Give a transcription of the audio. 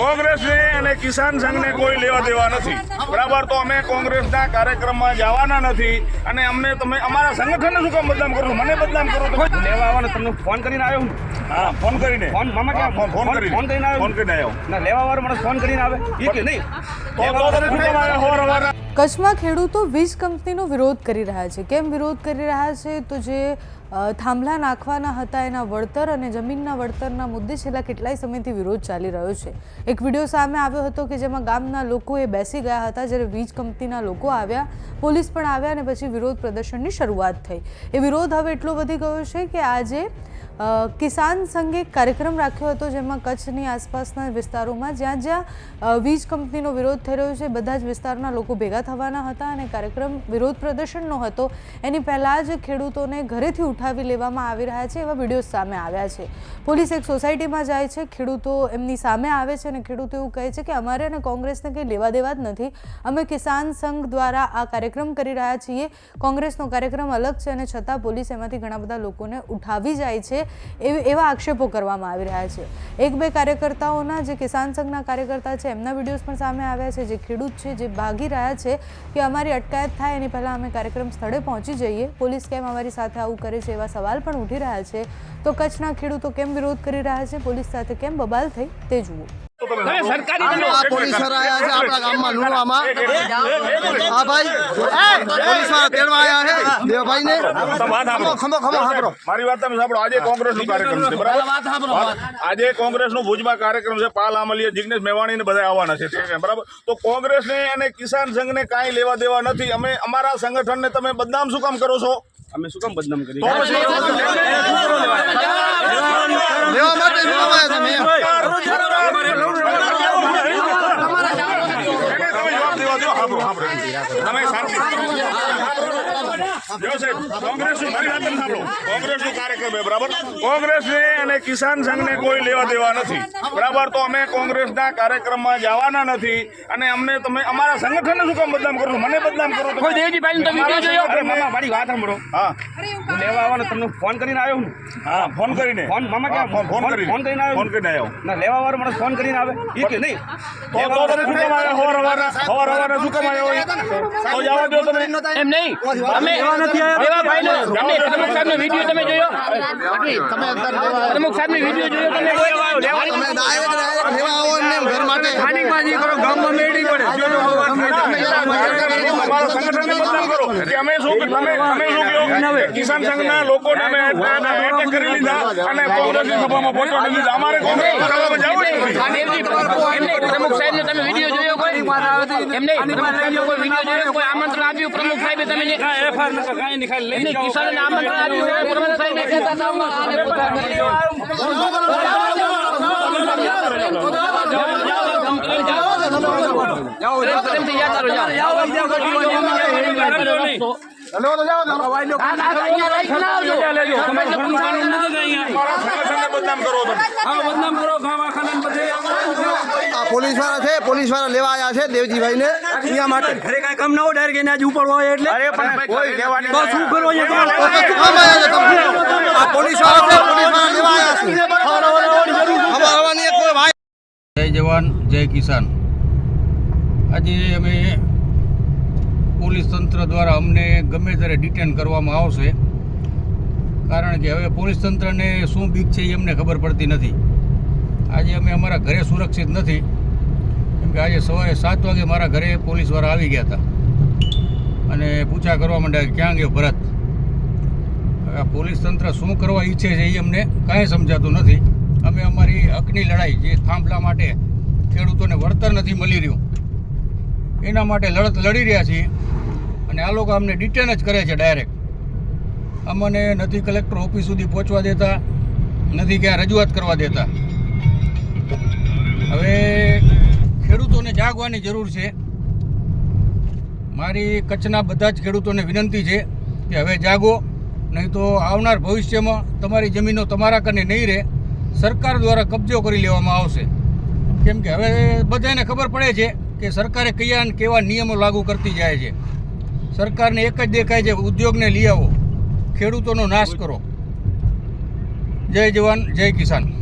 કોંગ્રેસને અને કિસાન સંઘને કોઈ લેવા દેવા નથી. બરાબર તો અમે કોંગ્રેસના કાર્યક્રમમાં જવાના નથી અને અમને તમે અમારા સંગઠનને શું કામ બદનામ કરો મને બદનામ કરો તો લેવા આવવાનો તમને ફોન કરીને આવ્યો હું. હા ફોન કરીને. ફોન મામા કે ફોન ફોન કરીને. ફોન કરીને આવ્યો? ફોન કરીને આવ્યો. ના લેવા વાળો મને ફોન કરીને આવે. એ કે નહીં. તો તમે શું કામ આવ્યા? હોર હવારના? કચ્છમાં ખેડૂતો વીજ કંપનીનો વિરોધ કરી રહ્યા છે. કેમ વિરોધ કરી રહ્યા છે? તો જે થાંભલા નાખવાના હતા એના વળતર અને જમીનના વળતરના મુદ્દે છેલ્લા કેટલાય સમયથી વિરોધ ચાલી રહ્યો છે. એક વીડિયો સામે આવ્યો હતો કે જેમાં ગામના લોકો એ બેસી ગયા હતા જ્યારે વીજ કંપનીના લોકો આવ્યા, પોલીસ પણ આવ્યા અને પછી વિરોધ પ્રદર્શનની શરૂઆત થઈ. એ વિરોધ હવે એટલો વધી ગયો છે કે આજે કિસાન સંઘે કાર્યક્રમ રાખ્યો હતો જેમાં કચ્છની આસપાસના વિસ્તારોમાં જ્યાં જ્યાં વીજ કંપનીનો વિરોધ થઈ રહ્યો છે. બધા જ વિસ્તારના લોકો ભેગા થવાના હતા અને કાર્યક્રમ વિરોધ પ્રદર્શનનો હતો. એની પહેલાં જ ખેડૂતોને ઘરેથી ઉઠાવી લેવામાં આવી રહ્યા છે એવા વીડિયો સામે આવ્યા છે. પોલીસ એક સોસાયટીમાં જાય છે. ખેડૂતો એમની સામે આવે છે અને ખેડૂતો એવું કહે છે કે અમારે અને કોંગ્રેસને કંઈ લેવા દેવા જ નથી. અમે કિસાન સંઘ દ્વારા આ કાર્યક્રમ કરી રહ્યા છીએ. કોંગ્રેસનો કાર્યક્રમ અલગ છે અને છતાં પોલીસ એમાંથી ઘણા બધા લોકોને ઉઠાવી જાય છે. એવી આક્ષેપો કરવામાં આવી રહ્યા છે. એક બે કાર્યકર્તાઓના જે કિસાન સંઘના કાર્યકર્તા છે, એમના વિડીયોઝ પણ સામે આવ્યા છે. જે ખેડૂત છે, જે ભાગી રહ્યા છે કે અમારી અટકાયત થાય એની પહેલાં અમે કાર્યક્રમ સ્થળે પહોંચી જઈએ. પોલીસ કેમ અમારી સાથે આવું કરે છે એવા સવાલ પણ ઉઠી રહ્યા છે. તો કચ્છના ખેડૂતો કેમ વિરોધ કરી રહ્યા છે? પોલીસ સાથે કેમ બબાલ થઈ? તે જુઓ. તમે સરકારી આ પોલીસવાળા આયા છે આપણા ગામમાં લુણવામાં હા ભાઈ પોલીસવાળા તેડવા આયા છે દેવભાઈ ને ખમો ખમો ખમો સાંભળો મારી વાત તમે સાંભળો આજે કોંગ્રેસનો કાર્યક્રમ છે બરાબર આજે નું ભુજમાં કાર્યક્રમ છે પાલ આમલીએ જિગ્નેશ મેવાણી ને બધા આવવાના છે બરાબર તો કોંગ્રેસને અને કિસાન સંઘને કાંઈ લેવા દેવા નથી અમે અમારા સંગઠનને તમે બદનામ શું કામ કરો છો અમે શું કામ બદનામ કરી તો પછી લેવા માટે લુણવા આવ્યા છે મેં તમે જવાબ દેવા દો સાંભળો સાંભળો તમે શાંતિ જો સાહેબ કોંગ્રેસનું મારી વાત તમે સાંભળો કોંગ્રેસનો કાર્યક્રમ છે બરાબર? કોંગ્રેસને અને કિસાન સંઘને કોઈ લેવા દેવા નથી. બરાબર તો અમે કોંગ્રેસના કાર્યક્રમમાં જવાના નથી અને અમને તમે અમારા સંગઠનને શું કામ બદનામ કરો મને બદનામ કરો કોઈ દેવજીભાઈ તો વીડિયો જોયો? અરે મામા મારી વાત સાંભળો. હા. હું લેવા આવવાનો તમને ફોન કરીને આવ્યો હું. હા ફોન કરીને. ફોન મામા ક્યાં? ફોન કરીને. ફોન કરીને આવ્યો? ફોન કરીને આવ્યો ના લેવા વાળો માણસ ફોન કરીને આવે. એ કે નહીં. તો તો તમે શું કામ આવ્યા? હવાર હવારના હવાર હવારના શું કામ આવ્યા તો જવા દો તમે. એમ નહીં. અમે ભાઈનો એમને પ્રમુખ સાહેબનો વીડિયો તમે જોયો? પ્રમુખ સાહેબનો વીડિયો જોયો તમે તમે ડાયરેક્ટ ડાયરેક્ટ લેવા આવો એમને એમ ઘર માટે. અમારા સંગઠનને બદનામ કરો. કે અમે શું તમે તમે શું કહો કિસાન સંઘના લોકોને અમે એટેક કરી લીધા અને કોંગ્રેસની સભામાં પહોંચવા દીધા અમારે કોંગ્રેસ સભામાં જવું જ નથી. આ દેવજી એમને પ્રમુખ સાહેબનો તમે વીડિયો જોયો કોઈ? એમને પ્રમુખ સાહેબનો કોઈ વીડિયો જોયો? કોઈ આમંત્રણ આપ્યું? પ્રમુખ સાહેબે તમે એમને કિસાનોને આમંત્રણ આપ્યું પ્રમુખ સાહેબે કહેતા હતા, જાઓ. બદનામ કરો આ પોલીસવાળા છે પોલીસવાળા લેવા આવ્યા છે દેવજીભાઈ ને અહીંયા માટે. ઘરે કાંઈ કામ ના હોય ડાયરેક્ટ એને આજે ઉપર હોય એટલે. અરે પણ કોઈ લેવાની તો શું કરો છો તમારે? તો શું કામ આયા છો આ પોલીસવાળા છે પોલીસવાળા લેવા આયા છે. હવા હવાની એક કોઈ ભાઈ જય જવાન જય કિસાન. આજે અમે પોલીસ તંત્ર દ્વારા અમને ગમે ત્યારે ડિટેન કરવામાં આવશે. કારણ કે હવે પોલીસ તંત્રને શું બીક છે એ અમને ખબર પડતી નથી. આજે અમે અમારા ઘરે સુરક્ષિત નથી. કેમ કે આજે સવારે સાત વાગે મારા ઘરે પોલીસવાળા આવી ગયા હતા. અને પૂછા કરવા માંડ્યા ક્યાં ગયો ભરત? આ પોલીસ તંત્ર શું કરવા ઈચ્છે છે એ અમને કાંઈ સમજાતું નથી. અમે અમારી હકની લડાઈ જે થાંભલા માટે ખેડૂતોને વળતર નથી મળી રહ્યું. એના માટે લડત લડી રહ્યા છીએ. અને આ લોકો અમને ડિટેન જ કરે છે ડાયરેક્ટ અમને નથી કલેક્ટર ઓફિસ સુધી પહોંચવા દેતા, નથી ક્યાં રજૂઆત કરવા દેતા. હવે ખેડૂતોને જાગવાની જરૂર છે. મારી કચ્છના બધા જ ખેડૂતોને વિનંતી છે કે હવે જાગો, નહીં તો આવનાર ભવિષ્યમાં તમારી જમીનો તમારા કને નહીં રહે. સરકાર દ્વારા કબજો કરી લેવામાં આવશે. કેમ કે હવે બધાને ખબર પડે છે કે સરકારે કયા અને કેવા નિયમો લાગુ કરતી જાય છે? સરકારને એક જ દેખાય છે, ઉદ્યોગને લઈ આવો, ખેડૂતોનો નાશ કરો. જય જવાન, જય કિસાન.